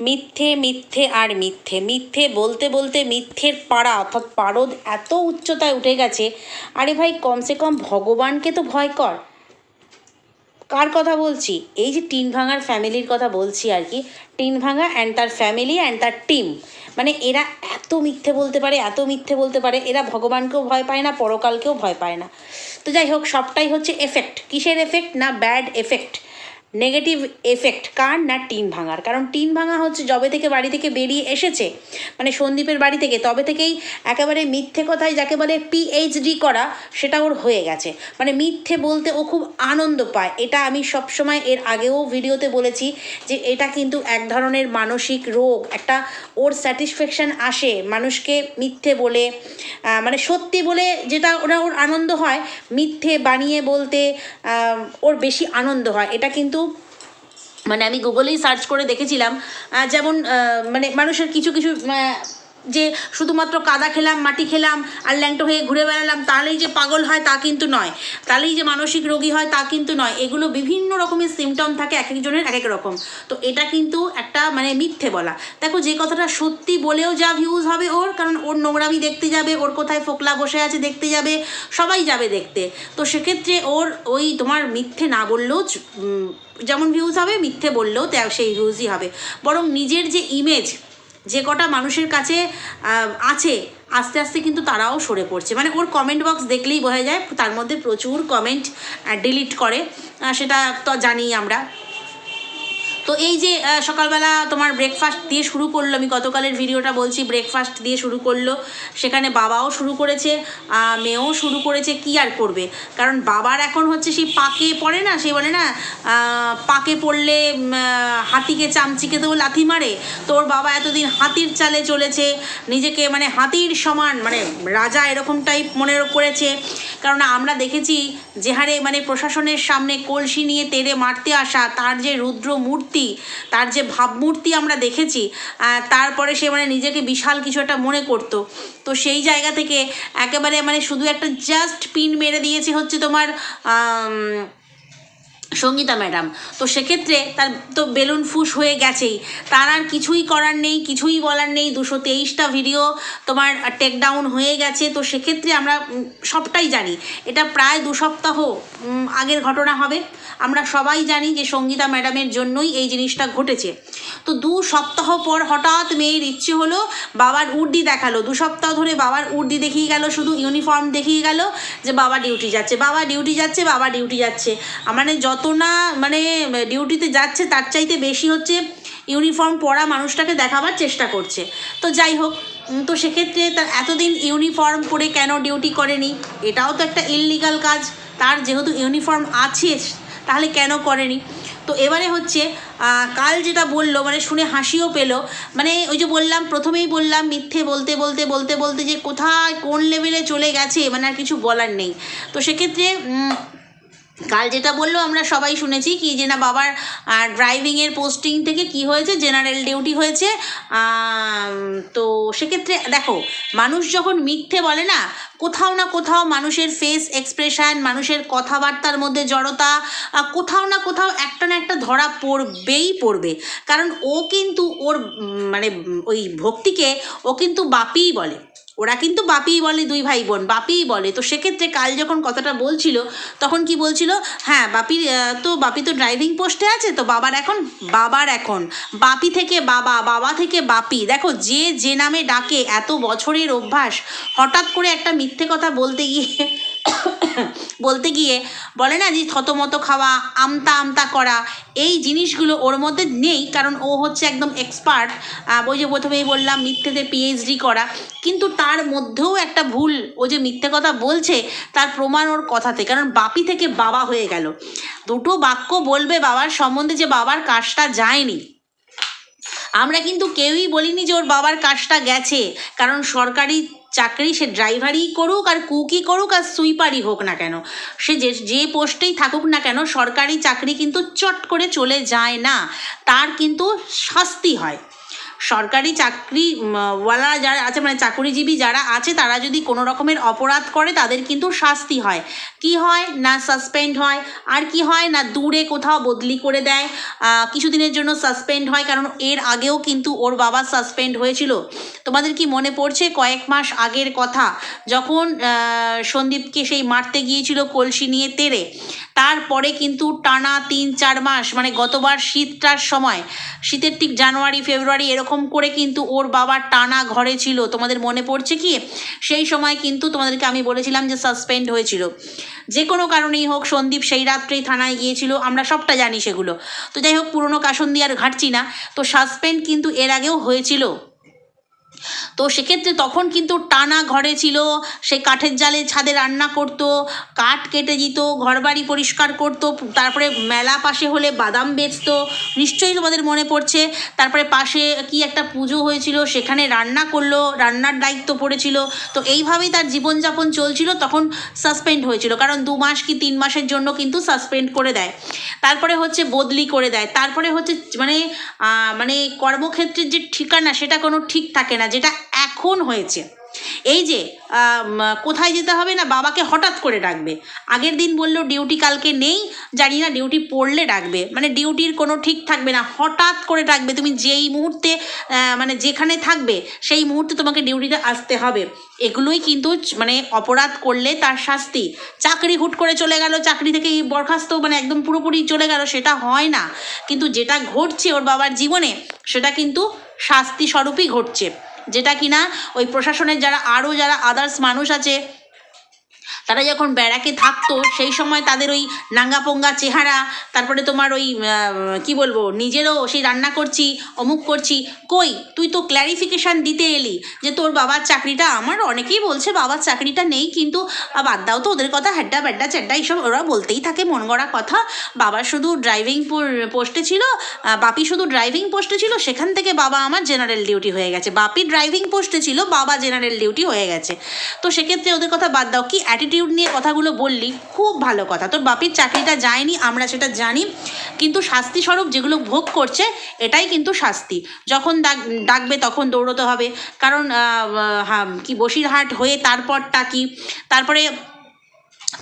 মিথ্যে মিথ্যে আর মিথ্যে। মিথ্যে বলতে বলতে মিথ্যের পাড়া অর্থাৎ পারদ এত উচ্চতায় উঠে গেছে। আরে ভাই, কমসে কম ভগবানকে তো ভয় কর। কার কথা বলছি? এই যে টিন ভাঙার ফ্যামিলির কথা বলছি আর কি, টিন ভাঙা অ্যান্ড তার ফ্যামিলি অ্যান্ড তার টিম মানে এরা এত মিথ্যে বলতে পারে, এত মিথ্যে বলতে পারে, এরা ভগবানকেও ভয় পায় না, পরকালকেও ভয় পায় না। তো যাই হোক, সবটাই হচ্ছে এফেক্ট কিসের এফেক্ট না ব্যাড এফেক্ট নেগেটিভ এফেক্ট কার না টিন ভাঙার? কারণ টিন ভাঙা হচ্ছে যবে থেকে বাড়ি থেকে বেরিয়ে এসেছে মানে সন্দীপের বাড়ি থেকে, তবে থেকেই একেবারে মিথ্যে কথায় যাকে বলে পিএইচডি করা, সেটা ওর হয়ে গেছে। মানে মিথ্যে বলতে ও খুব আনন্দ পায়। এটা আমি সবসময় এর আগেও ভিডিওতে বলেছি যে এটা কিন্তু এক ধরনের মানসিক রোগ। একটা ওর স্যাটিসফ্যাকশান আসে, মানুষকে মিথ্যে বলে মানে সত্যি বলে যেটা ওরা ওর আনন্দ হয়, মিথ্যে বানিয়ে বলতে ওর বেশি আনন্দ হয়। এটা কিন্তু মানে আমি গুগলেই সার্চ করে দেখেছিলাম যেমন মানে মানুষের কিছু কিছু যে শুধুমাত্র কাদা খেলাম, মাটি খেলাম আর ল্যাংটো হয়ে ঘুরে বেড়ালাম, তাহলেই যে পাগল হয় তা কিন্তু নয়। তাহলেই যে মানসিক রোগী হয় তা কিন্তু নয়। এগুলো বিভিন্ন রকমের সিমটম থাকে এক একজনের এক এক রকম। তো এটা কিন্তু একটা মানে মিথ্যে বলা। দেখো যে কথাটা সত্যি বলেও যা ভিউজ হবে ওর, কারণ ওর নোংরামি দেখতে যাবে, ওর কোথায় ফোকলা বসে আছে দেখতে যাবে, সবাই যাবে দেখতে। তো সেক্ষেত্রে ওর ওই তোমার মিথ্যে না বললেও যেমন ভিউজ হবে, মিথ্যে বললেও সেই ভিউজই হবে। বরং নিজের যে ইমেজ যে কটা মানুষের কাছে আছে, আস্তে আস্তে কিন্তু তারাও সরে পড়ছে। মানে ওর কমেন্ট বক্স দেখলেই বোঝা যায়, তার মধ্যে প্রচুর কমেন্ট ডিলিট করে। সেটা তো জানি আমরা। তো এই যে সকালবেলা তোমার ব্রেকফাস্ট দিয়ে শুরু করল, আমি গতকালের ভিডিওটা বলছি ব্রেকফাস্ট দিয়ে শুরু করল। সেখানে বাবাও শুরু করেছে মেয়েও শুরু করেছে, কি আর করবে? কারণ বাবার এখন হচ্ছে সেই পাকে পড়ে না, সে বলে না পাকে পড়লে হাতিকে চামচিকে তো লাথি মারে। তো ওর বাবা এতদিন হাতির চালে চলেছে, নিজেকে মানে হাতির সমান মানে রাজা এরকম টাইপ মনে করেছে। কারণ আমরা দেখেছি, যে হারে মানে প্রশাসনের সামনে কলসি নিয়ে তেড়ে মারতে আসা, তার যে রুদ্র মূর্তি তার যে ভাবমূর্তি আমরা দেখেছি তারপরে সে মানে নিজেকে বিশাল কিছু একটা মনে করত। তো সেই জায়গা থেকে একেবারে মানে শুধু একটা জাস্ট পিন মেরে দিয়েছে হচ্ছে তোমার সঙ্গীতা ম্যাডাম। তো সেক্ষেত্রে তার তো বেলুন ফুস হয়ে গেছেই। তার আর কিছুই করার নেই, কিছুই বলার নেই। দুশো তেইশটা ভিডিও তোমার টেক ডাউন হয়ে গেছে। তো সেক্ষেত্রে আমরা সবটাই জানি। এটা প্রায় দু সপ্তাহ আগের ঘটনা হবে। আমরা সবাই জানি যে সঙ্গীতা ম্যাডামের জন্যই এই জিনিসটা ঘটেছে। তো দু সপ্তাহ পর হঠাৎ মেয়ের ইচ্ছে হলো বাবার উর্দি দেখাল। দু সপ্তাহ ধরে বাবার উর্দি দেখিয়ে গেল, শুধু ইউনিফর্ম দেখিয়ে গেল যে বাবা ডিউটি যাচ্ছে। বাবা ডিউটি যাচ্ছে, বাবা ডিউটি যাচ্ছে। মানে যত না মানে ডিউটিতে যাচ্ছে, তার চাইতে বেশি হচ্ছে ইউনিফর্ম পরা মানুষটাকে দেখাবার চেষ্টা করছে। তো যাই হোক তো সেক্ষেত্রে তার এতদিন ইউনিফর্ম পরে কেন ডিউটি করেনি? এটাও তো একটা ইললিগাল কাজ। তার যেহেতু ইউনিফর্ম আছে, তাহলে কেন করেনি? তো এবারে হচ্ছে কাল যেটা বলল মানে শুনে হাসিও পেল। মানে ওই যে বললাম, প্রথমেই বললাম মিথ্যে বলতে বলতে বলতে বলতে যে কোথায়, কোন লেভেলে চলে গেছে মানে আর কিছু বলার নেই। তো সেক্ষেত্রে কাল যেটা বলল, আমরা সবাই শুনেছি কি যে না বাবার ড্রাইভিংয়ের পোস্টিং থেকে কি হয়েছে? জেনারেল ডিউটি হয়েছে। তো সেক্ষেত্রে দেখো, মানুষ যখন মিথ্যে বলে না, কোথাও না কোথাও মানুষের ফেস এক্সপ্রেশন মানুষের কথাবার্তার মধ্যে জড়তা কোথাও না কোথাও একটা না একটা ধরা পড়বেই পড়বে। কারণ ও কিন্তু ওর মানে ওই ভক্তিকে ও কিন্তু বাপিই বলে। ওরা কিন্তু বাপিই বলে, দুই ভাই বোন বাপিই বলে। তো সেক্ষেত্রে কাল যখন কথাটা বলছিল, তখন কি বলছিল? হ্যাঁ বাপি তো বাপি তো ড্রাইভিং পোস্টে আছে, তো বাবার এখন বাবার এখন। বাপি থেকে বাবা বাবা থেকে বাপি। দেখো, যে যে নামে ডাকে এত বছরের অভ্যাস, হঠাৎ করে একটা মিথ্যে কথা বলতে গিয়ে বলতে গিয়ে বলে না যে থতমত খাওয়া, আমতা আমতা করা, এই জিনিসগুলো ওর মধ্যে নেই কারণ ও হচ্ছে একদম এক্সপার্ট ওই যে প্রথমেই বললাম মিথ্যেতে পিএইচডি করা, কিন্তু তার মধ্যেও একটা ভুল, ও যে মিথ্যে কথা বলছে তার প্রমাণ ওর কথাতে, কারণ বাপি থেকে বাবা হয়ে গেল। দুটো বাক্য বলবে বাবার সম্বন্ধে যে বাবার কাজটা যায়নি। আমরা কিন্তু কেউই বলিনি যে ওর বাবার কাজটা গেছে, কারণ সরকারি চাকরি সে ড্রাইভারই করুক আর কুকই করুক আর সুইপারই হোক না কেন। সে যে যে পোস্টেই থাকুক না কেন, সরকারি চাকরি কিন্তু চট করে চলে যায় না। তার কিন্তু শাস্তি হয়। সরকারি চাকরি উম, ওয়ালা যারা আছে মানে চাকরিজীবী যারা আছে তারা যদি কোনো রকমের অপরাধ করে তাদের কিন্তু শাস্তি হয়। কি হয়? না সাসপেন্ড হয়। আর কি হয়? না দূরে কোথাও বদলি করে দেয়। কিছুদিনের জন্য সাসপেন্ড হয় কারণ এর আগেও কিন্তু ওর বাবা সাসপেন্ড হয়েছিল। তোমাদের কি মনে পড়ছে? কয়েক মাস আগের কথা যখন সন্দীপকে সেই মারতে গিয়েছিল কলসি নিয়ে তেরে তারপরে কিন্তু টানা তিন, চার মাস মানে গতবার শীতটার সময়, শীতের ঠিক জানুয়ারি, ফেব্রুয়ারি, এরকম করে কিন্তু ওর বাবা টানা ঘরে ছিল। তোমাদের মনে পড়ছে কি? সেই সময় কিন্তু তোমাদেরকে আমি বলেছিলাম যে সাসপেন্ড হয়েছিল। যে কোনো কারণেই হোক, সন্দীপ সেই রাত্রেই থানায় গিয়েছিল, আমরা সবটা জানি সেগুলো। তো যাই হোক, পুরনো দিয়ে আর ঘাটছি না। তো সাসপেন্ড কিন্তু এর আগেও হয়েছিল। তো সেক্ষেত্রে তখন কিন্তু টানা ঘরে ছিল, সে কাঠের জালে ছাদে রান্না করতো, কাঠ কেটে দিত, ঘরবাড়ি পরিষ্কার করতো, তারপরে মেলা পাশে হলে বাদাম বেচতো, নিশ্চয়ই তোমাদের মনে পড়ছে। তারপরে পাশে কি একটা পুজো হয়েছিল, সেখানে রান্না করল, রান্নার দায়িত্ব পড়েছিল। তো এইভাবেই তার জীবনযাপন চলছিল, তখন সাসপেন্ড হয়েছিল। কারণ দু মাস কি তিন মাসের জন্য কিন্তু সাসপেন্ড করে দেয়। তারপরে হচ্ছে বদলি করে দেয়। তারপরে হচ্ছে মানে মানে কর্মক্ষেত্রের যে ঠিকানা, সেটা কোনো ঠিক থাকে না। যেটা এখন হয়েছে। এই যে কোথায় যেতে হবে না, বাবাকে হঠাৎ করে ডাকবে। আগের দিন বলল, ডিউটি কালকে নেই জানি না ডিউটি পড়লে ডাকবে। মানে ডিউটির কোনো ঠিক থাকবে না। হঠাৎ করে ডাকবে, তুমি যেই মুহূর্তে মানে যেখানে থাকবে, সেই মুহূর্তে তোমাকে ডিউটিতে আসতে হবে। এগুলোই কিন্তু মানে অপরাধ করলে তার শাস্তি। চাকরি হুট করে চলে গেল, চাকরি থেকে বরখাস্ত মানে একদম পুরোপুরি চলে গেল, সেটা হয় না। কিন্তু যেটা ঘটছে ওর বাবার জীবনে, সেটা কিন্তু শাস্তি স্বরূপই ঘটছে। যেটা কিনা ওই প্রশাসনের যারা আরও যারা আদার্স মানুষ আছে তারা যখন ব্যারাকে থাকতো, সেই সময় তাদের ওই নাঙ্গাপোঙ্গা চেহারা, তারপরে তোমার ওই কি বলব, নিজেরও সেই রান্না করছি, অমুক করছি, কই? তুই তো ক্ল্যারিফিকেশান দিতে এলি যে তোর বাবার চাকরিটা আমার, অনেকেই বলছে বাবার চাকরিটা নেই, কিন্তু বাদ দাও তো ওদের কথা, হ্যাড্ডা ব্যাড্ডা চ্যাড্ডা, এইসব ওরা বলতেই থাকে মন গড়া কথা। বাবা শুধু ড্রাইভিং পোস্টে ছিল বাপি শুধু ড্রাইভিং পোস্টে ছিল, সেখান থেকে বাবা আমার জেনারেল ডিউটি হয়ে গেছে। বাপি ড্রাইভিং পোস্টে ছিল, বাবা জেনারেল ডিউটি হয়ে গেছে। তো সেক্ষেত্রে ওদের কথা বাদ দাও, কি অ্যাটিটিউড নিয়ে কথাগুলো বললি, খুব ভালো কথা। তোর বাপির চাকরিটা যায়নি, আমরা সেটা জানি। কিন্তু শাস্তি স্বরূপ যেগুলো ভোগ করছে, এটাই কিন্তু শাস্তি। যখন ডাক, ডাকবে তখন দৌড়তে হবে। কারণ কি বসিরহাট হয়ে তারপরটা কি? তারপরে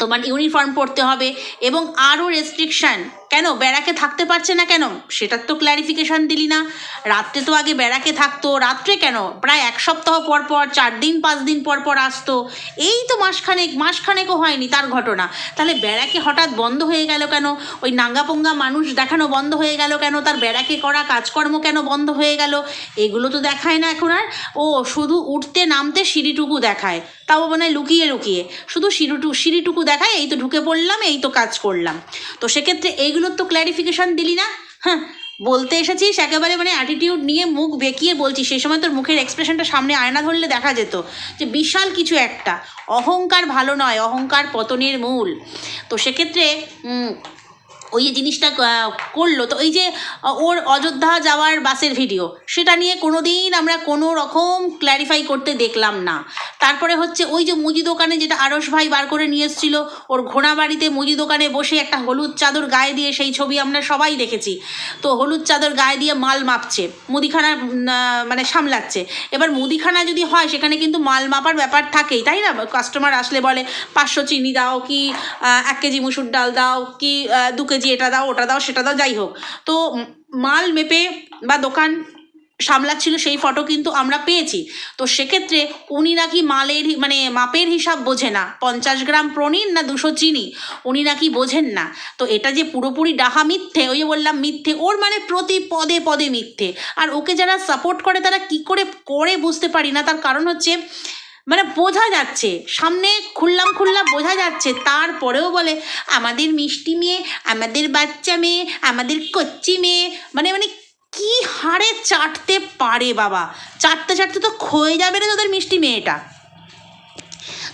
তোমার ইউনিফর্ম পরতে হবে এবং আরও রেস্ট্রিকশান কেন? ব্যারাকে থাকতে পারছে না কেন? সেটার তো ক্ল্যারিফিকেশান দিলি না। রাত্রে তো আগে ব্যারাকে থাকতো। রাত্রে কেন? প্রায় এক সপ্তাহ পর পর, চার দিন, পাঁচ দিন পর পর আসতো। এই তো মাসখানেক, মাসখানেকও হয়নি তার ঘটনা। তাহলে ব্যারাকে হঠাৎ বন্ধ হয়ে গেল কেন? ওই নাঙ্গাপোঙ্গা মানুষ দেখানো বন্ধ হয়ে গেল কেন? তার ব্যারাকে করা কাজকর্ম কেন বন্ধ হয়ে গেল? এগুলো তো দেখায় না এখন আর। ও শুধু উঠতে, নামতে সিঁড়িটুকু দেখায়। তাও মানে লুকিয়ে লুকিয়ে। শুধু সিঁড়িটু, সিঁড়িটুকু দেখায়, এই তো ঢুকে পড়লাম, এই তো কাজ করলাম। তো সেক্ষেত্রে এইগুলোর তো ক্ল্যারিফিকেশন দিলি না? হ্যাঁ বলতে এসেছিস একেবারে মানে অ্যাটিটিউড নিয়ে মুখ বেঁকিয়ে বলছিস, সেই সময় তোর মুখের এক্সপ্রেশনটা সামনে আয়না ধরলে দেখা যেত যে বিশাল কিছু একটা। অহংকার ভালো নয়, অহংকার পতনের মূল। তো সেক্ষেত্রে ওই যে জিনিসটা করল। তো এই যে ওর অযোধ্যা যাওয়ার বাসের ভিডিও সেটা নিয়ে কোনো দিন আমরা কোনো রকম ক্ল্যারিফাই করতে দেখলাম না। তারপরে হচ্ছে ওই যে মুদি দোকানে যেটা আরস ভাই বার করে নিয়ে এসেছিল, ওর ঘোড়া বাড়িতে মুদি দোকানে বসে একটা হলুদ চাদর গায়ে দিয়ে সেই ছবি আমরা সবাই দেখেছি। তো হলুদ চাদর গায়ে দিয়ে মাল মাপছে, মুদিখানা মানে সামলাচ্ছে। এবার মুদিখানা যদি হয়, সেখানে কিন্তু মাল মাপার ব্যাপার থাকেই, তাই না? কাস্টমার আসলে বলে, পাঁচশো চিনি দাও কি এক কেজি মুসুর ডাল দাও কি দু কেজি এটা দাও, ওটা দাও, সেটা দাও, যাই হোক। তো মাল মেপে বা দোকান সামলাচ্ছিল সেই ফটো কিন্তু আমরা পেয়েছি। তো সেক্ষেত্রে উনি নাকি মালের মানে মাপের হিসাব বোঝে না। পঞ্চাশ গ্রাম প্রনিন না দুশো চিনি? উনি নাকি বোঝেন না। তো এটা যে পুরোপুরি ডাহা মিথ্যে, ওই বললাম মিথ্যে, ওর মানে প্রতি পদে পদে মিথ্যে। আর ওকে যারা সাপোর্ট করে, তারা কি করে করে বুঝতে পারি না। তার কারণ হচ্ছে মানে বোঝা যাচ্ছে, সামনে খুললাম খুললাম বোঝা যাচ্ছে, তারপরেও বলে, আমাদের মিষ্টি মেয়ে, আমাদের বাচ্চা মেয়ে, আমাদের কচ্চি মেয়ে। মানে মানে কি হারে চাটতে পারে বাবা? চাটতে চাটতে তো ক্ষয়ে যাবে না তোদের মিষ্টি মেয়েটা।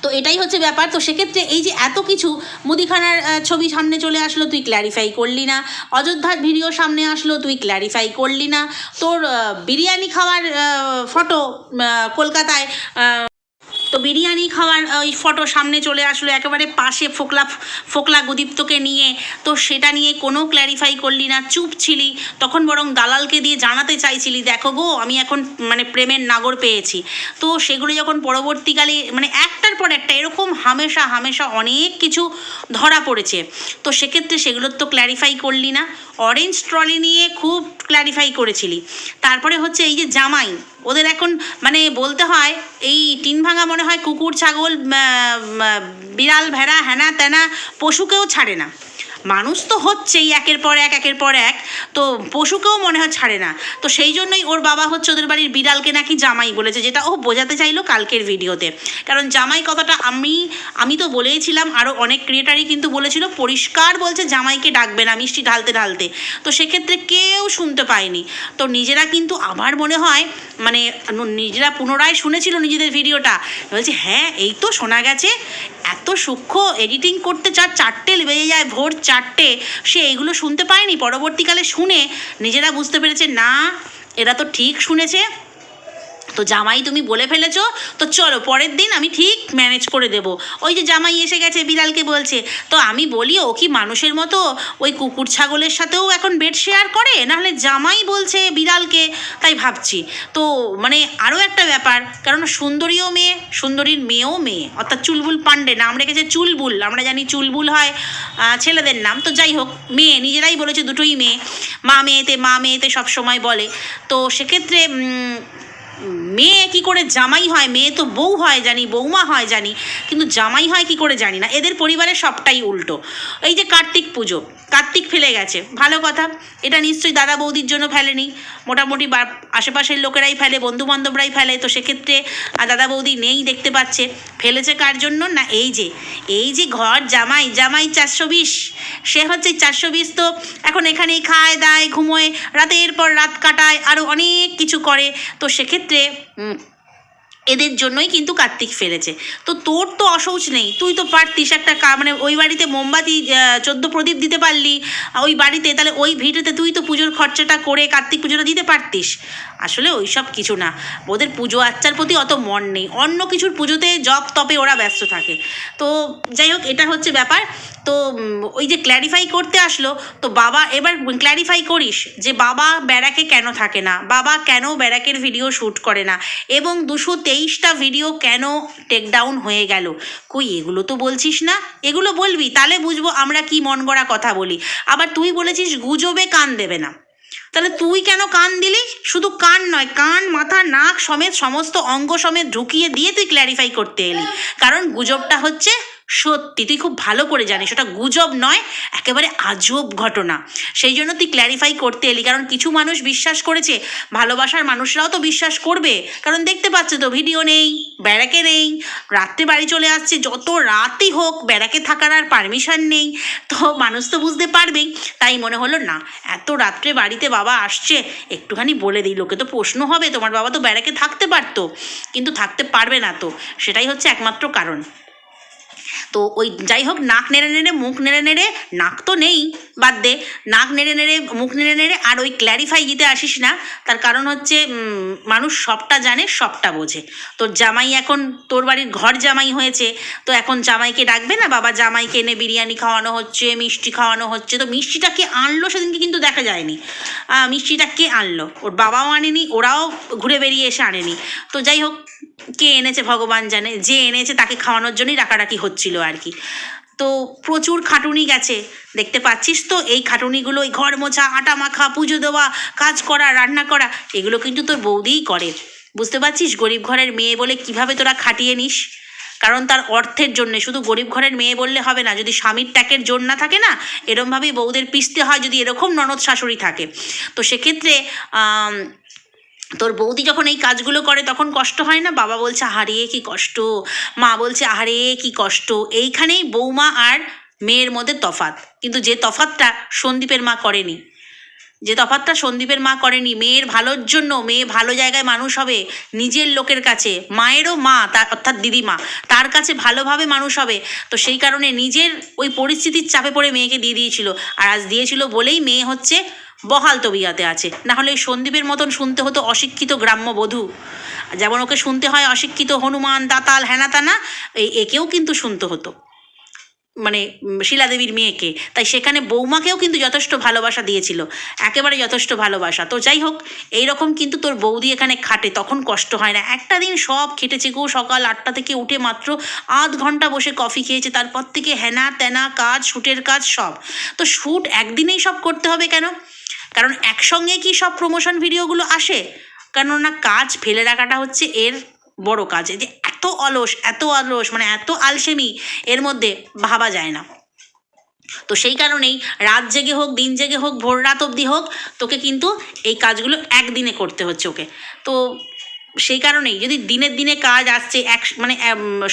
তো এটাই হচ্ছে ব্যাপার। তো সেক্ষেত্রে এই যে এত কিছু মুদিখানার ছবি সামনে চলে আসলো, তুই ক্ল্যারিফাই করলি না। অযোধ্যার ভিডিও সামনে আসলো, তুই ক্ল্যারিফাই করলি না। তোর বিরিয়ানি খাওয়ার ফটো কলকাতায় বিরিয়ানি খাওয়ার, ওই ফটো সামনে চলে আসলো, একেবারে পাশে ফোকলা ফোকলা গুদীপ্তকে নিয়ে। তো সেটা নিয়ে কোনো ক্ল্যারিফাই করলি না, চুপ ছিলি। তখন বরং দালালকে দিয়ে জানাতে চাইছিলি, দেখো গো, আমি এখন মানে প্রেমের নাগর পেয়েছি। তো সেগুলো যখন পরবর্তীকালে মানে একটার পর একটা, এরকম হামেশা হামেশা অনেক কিছু ধরা পড়েছে। তো সেক্ষেত্রে সেগুলোর তো ক্ল্যারিফাই করলি না। অরেঞ্জ ট্রলি নিয়ে খুব ক্ল্যারিফাই করেছিলি। তারপরে হচ্ছে এই যে জামাই, ওদের এখন মানে বলতে হয় এই টিন ভাঙা মনে হয় কুকুর, ছাগল বিড়াল, ভেড়া হ্যানা ত্যানা পশুকেও ছাড়ে না। মানুষ তো হচ্ছেই একের পর এক, একের পর এক। তো পশুকেও মনে হয় ছাড়ে না। তো সেই জন্যই ওর বাবা হচ্ছে ওদের বাড়ির বিড়ালকে নাকি জামাই বলেছে, যেটা ও বোঝাতে চাইলো কালকের ভিডিওতে। কারণ জামাই কথাটা আমি আমি তো বলেইছিলাম আরও অনেক ক্রিয়েটারই কিন্তু বলেছিল, পরিষ্কার বলছে জামাইকে ডাকবে না, মিষ্টি ঢালতে ঢালতে। তো সেক্ষেত্রে কেউ শুনতে পায়নি। তো নিজেরা কিন্তু আমার মনে হয় মানে নিজেরা পুনরায় শুনেছিল নিজেদের ভিডিওটা। বলছে হ্যাঁ এই তো শোনা গেছে, এত সূক্ষ্ম এডিটিং করতে চার, চারটে বেজে যায়, ভোর চারটে, সে এইগুলো শুনতে পায়নি? পরবর্তীকালে শুনে নিজেরা বুঝতে পেরেছে, না, এরা তো ঠিক শুনেছে। তো জামাই তুমি বলে ফেলেছো, তো চলো পরের দিন আমি ঠিক ম্যানেজ করে দেব। ওই যে জামাই এসে গেছে বিড়ালকে বলছে। তো আমি বলি, ও কি মানুষের মতো ওই কুকুর ছাগলের সাথেও এখন বেড শেয়ার করে? নাহলে জামাই বলছে বিড়ালকে তাই ভাবছি। তো মানে আরও একটা ব্যাপার কারণ সুন্দরীও মেয়ে, সুন্দরীর মেয়েও মেয়ে। অর্থাৎ চুলবুল পান্ডে নাম রেখেছে চুলবুল। আমরা জানি চুলবুল হয় ছেলেদের নাম। তো যাই হোক, মেয়ে, নিজেরাই বলেছে দুটোই মেয়ে। মা মেয়েতে মা মেয়েতে সবসময় বলে। তো সেক্ষেত্রে মেয়ে কি করে জামাই হয়? মেয়ে তো বউ হয় জানি বৌমা হয় জানি, কিন্তু জামাই হয় কি করে জানি না। এদের পরিবারে সবটাই উল্টো। এই যে কার্তিক পুজো, কার্তিক ফেলে গেছে। ভালো কথা, এটা নিশ্চয়ই দাদা বৌদির জন্য ফেলেনি। মোটামুটি আশেপাশের লোকেরাই ফেলে বন্ধু বান্ধবরাই ফেলে। তো সেক্ষেত্রে আর দাদা বৌদি নেই দেখতে পাচ্ছে। ফেলেছে কার জন্য? না, এই যে এই যে ঘর, জামাই জামাই চারশো বিশ। সে হচ্ছে চারশো বিশ তো এখন এখানেই খায়, দায়, ঘুমোয়, রাতের পর রাত কাটায় আরও অনেক কিছু করে। তো সেক্ষেত্রে এদের জন্যই কিন্তু কার্তিক ফেলেছে। তো তোর তো অসৌচ নেই। তুই তো পারতিস একটা মানে ওই বাড়িতে মোমবাতি চোদ্দ প্রদীপ দিতে পারলি ওই বাড়িতে, তাহলে ওই ভিড়েতে তুই তো পুজোর খরচাটা করে কার্তিক পুজোটা দিতে পারতিস। আসলে ওই সব কিছু না। ওদের পুজো আচ্চার প্রতি অত মন নেই। অন্য কিছুর পুজোতে জপ তপে ওরা ব্যস্ত থাকে। তো যাই হোক, এটা হচ্ছে ব্যাপার। তো ওই যে ক্ল্যারিফাই করতে আসলো, তো বাবা, এবার ক্ল্যারিফাই করিস যে বাবা ব্যারাকে কেন থাকে না? বাবা কেন ব্যারাকের ভিডিও শ্যুট করে না? এবং দুশো তেইশটা ভিডিও কেন টেক ডাউন হয়ে গেল? কই, এগুলো তো বলছিস না? এগুলো বলবি, তাহলে বুঝব আমরা কি মন গড়া কথা বলি। আবার তুই বলেছিস, গুজবে কান দেবে না। তাহলে তুই কেন কান দিলি? শুধু কান নয়, কান, মাথা, নাক সমেত সমস্ত অঙ্গ সমেত ঢুকিয়ে দিয়ে তুই ক্ল্যারিফাই করতে এলি। কারণ গুজবটা হচ্ছে সত্যি, তুই খুব ভালো করে জানিস, ওটা গুজব নয়, একেবারে আজব ঘটনা। সেই জন্য তুই ক্ল্যারিফাই করতে এলি, কারণ কিছু মানুষ বিশ্বাস করেছে, ভালোবাসার মানুষরাও তো বিশ্বাস করবে। কারণ দেখতে পাচ্ছে তো ভিডিও নেই, ব্যারাকে নেই, রাত্রে বাড়ি চলে আসছে, যত রাতই হোক, ব্যারাকে থাকার আর পারমিশন নেই। তো মানুষ তো বুঝতে পারবেই, তাই মনে হলো, না, এত রাত্রে বাড়িতে বাবা আসছে, একটুখানি বলে দিই, লোকে তো প্রশ্ন হবে, তোমার বাবা তো ব্যারাকে থাকতে পারতো। কিন্তু থাকতে পারবে না তো, সেটাই হচ্ছে একমাত্র কারণ। তো ওই যাই হোক নাক নেড়ে নেড়ে, মুখ নেড়ে নেড়ে, নাক তো নেই, বাদ দে, নাক নেড়ে নেড়ে, মুখ নেড়ে নেড়ে, আর ওই ক্ল্যারিফাই দিতে আসিস না, তার কারণ হচ্ছে মানুষ সবটা জানে, সবটা বোঝে। তোর জামাই এখন, তোর বাড়ির ঘর জামাই হয়েছে, তো এখন জামাইকে ডাকবে না, বাবা জামাইকে এনে বিরিয়ানি খাওয়ানো হচ্ছে, মিষ্টি খাওয়ানো হচ্ছে, তো মিষ্টিটা কে আনলো সেদিনকে কিন্তু দেখা যায়নি। মিষ্টিটা কে আনলো? ওর বাবাও আনেনি, ওরাও ঘুরে বেরিয়ে এসে আনেনি। তো যাই হোক কে এনেছে ভগবান জানে, যে এনেছে তাকে খাওয়ানোর জন্যই ডাকাডাকি হচ্ছিল আর কি। তো প্রচুর খাটুনি গেছে, দেখতে পাচ্ছিস তো? এই খাটুনিগুলো ঘর মোছা, আটা মাখা, পুজো দেওয়া, কাজ করা, রান্না করা, এগুলো কিন্তু তোর বৌদিই করে। বুঝতে পারছিস? গরিব ঘরের মেয়ে বলে কীভাবে তোরা খাটিয়ে নিস? কারণ তার অর্থের জন্যে, শুধু গরিব ঘরের মেয়ে বললে হবে না, যদি স্বামীর ট্যাকের জোর না থাকে না, এরমভাবেই বউদের পিষতে হয় যদি এরকম ননদ শাশুড়ি থাকে। তো সেক্ষেত্রে তোর বৌদি যখন এই কাজগুলো করে তখন কষ্ট হয় না? বাবা বলছে, আহারে, কি কষ্ট। মা বলছে, আহারে, কি কষ্ট। এইখানেই বৌমা আর মেয়ের মধ্যে তফাত কিন্তু যে তফাতটা সন্দীপের মা করেনি, যে তফাতটা সন্দীপের মা করেনি, মেয়ের ভালোর জন্য, মেয়ে ভালো জায়গায় মানুষ হবে, নিজের লোকের কাছে, মায়েরও মা, তার, অর্থাৎ দিদিমা, তার কাছে ভালোভাবে মানুষ হবে, তো সেই কারণে নিজের ওই পরিস্থিতির চাপে পড়ে মেয়েকে দিয়ে দিয়েছিল। আর আজ দিয়েছিল বলেই মেয়ে হচ্ছে বহাল তবিয়াতে আছে। না হলে সন্দীপের মতন শুনতে হতো অশিক্ষিত গ্রাম্য বধূ। যেমন ওকে শুনতে হয় অশিক্ষিত হনুমান, দাতাল, হেনাতানা এই একেও কিন্তু শুনতে হতো। মানে শিলাদেবীর মেয়েকে। তাই সেখানে বৌমাকেও কিন্তু যথেষ্ট ভালোবাসা দিয়েছিল। একেবারে যথেষ্ট ভালোবাসা। তো যাই হোক এই রকম কিন্তু তোর বৌদি এখানে খাটে, তখন কষ্ট হয় না। একটা দিন সব খেটেছে গো, সকাল আটটা থেকে উঠে মাত্র আধ ঘণ্টা বসে কফি খেয়েছে। তারপর থেকে হেনা তেনা কাজ শ্যুটের কাজ সব। তো শ্যুট একদিনেই সব করতে হবে কেন? কারণ একসঙ্গে কি সব প্রমোশন ভিডিওগুলো আসে? কেননা কাজ ফেলে রাখাটা হচ্ছে এর বড় কাজ। যে এত অলস এত অলস মানে এত আলসেমি, এর মধ্যে ভাবা যায় না। তো সেই কারণেই রাত জেগে হোক, দিন জেগে হোক, ভোর রাত অবধি হোক, তোকে কিন্তু এই কাজগুলো একদিনে করতে হচ্ছে ওকে। তো সেই কারণেই যদি দিনের দিনে কাজ আসছে এক মানে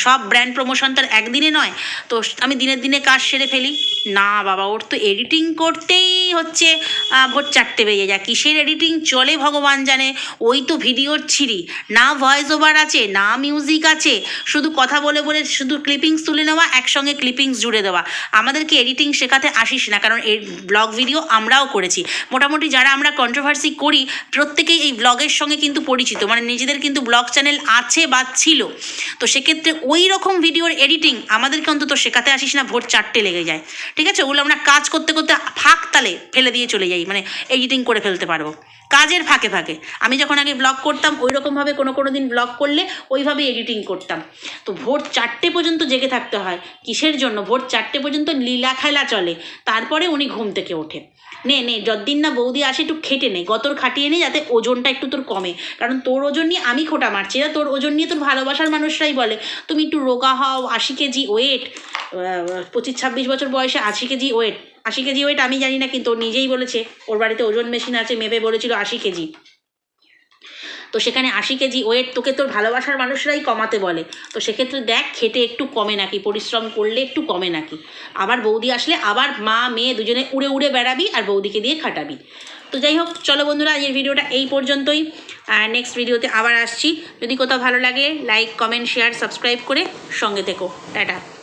সব ব্র্যান্ড প্রমোশন তার একদিনে নয়, তো আমি দিনের দিনে কাজ সেরে ফেলি। না বাবা, ওর তো এডিটিং করতেই হচ্ছে ভোর চারটে বেজে যায়। কিসের এডিটিং চলে ভগবান জানে, ওই তো ভিডিওর ছিঁড়ি। না ভয়েস ওভার আছে, না মিউজিক আছে। শুধু কথা বলে বলে শুধু ক্লিপিংস তুলে নেওয়া, একসঙ্গে ক্লিপিংস জুড়ে দেওয়া। আমাদেরকে এডিটিং শেখাতে আসিস না, কারণ এই ব্লগ ভিডিও আমরাও করেছি। মোটামুটি যারা আমরা কন্ট্রোভার্সি করি, প্রত্যেকেই এই ব্লগের সঙ্গে কিন্তু পরিচিত। মানে নিজেদের কিন্তু ব্লগ চ্যানেল আছে বা ছিল। তো সেক্ষেত্রে ওই রকম ভিডিওর এডিটিং আমাদেরকে অন্তত শেখাতে আসিস না, ভোর চারটে লেগে যায়। ঠিক আছে? ওগুলো আমরা কাজ করতে করতে ফাঁক তালে ফেলে দিয়ে চলে যাই মানে এডিটিং করে ফেলতে পারব। কাজের ফাঁকে ফাঁকে। আমি যখন আগে ব্লগ করতাম ওই রকমভাবে কোনো কোনো দিন ব্লগ করলে ওইভাবে এডিটিং করতাম। তো ভোর চারটে পর্যন্ত জেগে থাকতে হয়। কিসের জন্য? ভোর চারটে পর্যন্ত লীলা খেলা চলে। তারপরে উনি ঘুম থেকে ওঠে। নে নে, যতদিন না বৌদি আসে একটু খেটে নে, গতর খাটিয়ে নে যাতে ওজনটা একটু তোর কমে। কারণ তোর ওজন নিয়ে আমি খোটা মারছি না তোর ওজন নিয়ে তোর ভালোবাসার মানুষরাই বলে, তুমি একটু রোগা হও, আশি কেজি ওয়েট পঁচিশ ছাব্বিশ বছর বয়সে আশি কেজি ওয়েট আশি কেজি ওয়েট আমি জানি না, কিন্তু নিজেই বলেছে, ওর বাড়িতে ওজন মেশিন আছে, মেপে বলেছিল আশি কেজি। তো সেখানে আশি কেজি ওয়েট তোকে তোর ভালোবাসার মানুষরাই কমাতে বলে। তো সেক্ষেত্রে দেখ, খেটে একটু কমে নাকি, পরিশ্রম করলে একটু কমে নাকি। আবার বৌদি আসলে আবার মা, মেয়ে দুজনে উড়ে উড়ে বেড়াবি আর বৌদিকে দিয়ে খাটাবি। তো যাই হোক, চলো বন্ধুরা, আজকের ভিডিওটা এই পর্যন্তই। আর নেক্সট ভিডিওতে আবার আসছি। যদি কোথাও ভালো লাগে লাইক কমেন্ট শেয়ার সাবস্ক্রাইব করে সঙ্গে থেকো। টাটা।